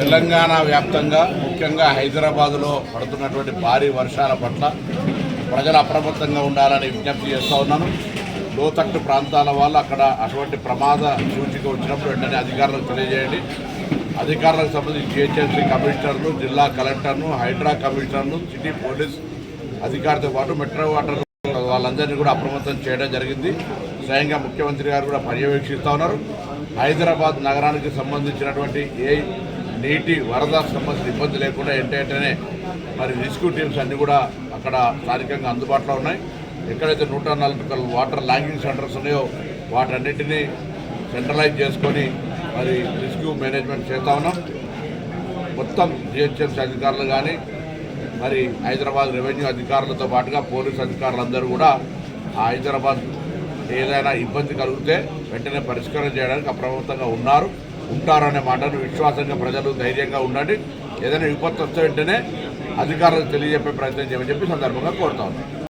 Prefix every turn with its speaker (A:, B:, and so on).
A: తెలంగాణ వ్యాప్తంగా ముఖ్యంగా హైదరాబాదులో పడుతున్నటువంటి భారీ వర్షాల పట్ల ప్రజలు అప్రమత్తంగా ఉండాలని విజ్ఞప్తి చేస్తూ ఉన్నాను. లోతట్టు ప్రాంతాల వాళ్ళు అక్కడ అటువంటి ప్రమాద సూచిక వచ్చినప్పుడు వెంటనే అధికారులకు తెలియజేయండి. అధికారులకు సంబంధించి జిహెచ్ఎంసీ కమిషనర్లు జిల్లా కలెక్టర్ను హైడ్రా కమిషనర్ను సిటీ పోలీస్ అధికారితో పాటు మెట్రో వాటర్ వాళ్ళందరినీ కూడా అప్రమత్తం చేయడం జరిగింది. స్వయంగా ముఖ్యమంత్రి గారు కూడా పర్యవేక్షిస్తూ ఉన్నారు. హైదరాబాద్ నగరానికి సంబంధించినటువంటి ఏ నీటి వరద సంబంధించిన ఇబ్బంది లేకుండా ఏంటంటేనే మరి రెస్క్యూ టీమ్స్ అన్నీ కూడా అక్కడ స్థానికంగా అందుబాటులో ఉన్నాయి. ఎక్కడైతే నూట నలభై వాటర్ ల్యాంగింగ్ సెంటర్స్ ఉన్నాయో వాటన్నిటినీ సెంట్రలైజ్ చేసుకొని మరి రెస్క్యూ మేనేజ్మెంట్ చేస్తూ ఉన్నాం. మొత్తం జిహెచ్ఎంసీ అధికారులు కానీ మరి హైదరాబాద్ రెవెన్యూ అధికారులతో పాటుగా పోలీస్ అధికారులందరూ కూడా హైదరాబాద్ ఏదైనా ఇబ్బంది కలిగితే వెంటనే పరిష్కారం చేయడానికి అప్రమత్తంగా ఉన్నారు ఉంటారనే మాటను విశ్వాసంగా ప్రజలు ధైర్యంగా ఉండండి. ఏదైనా విపత్తు వస్తే వెంటనే అధికారులకు తెలియజెప్పే ప్రయత్నం చేయమని చెప్పి సందర్భంగా కోరుతా ఉన్నాను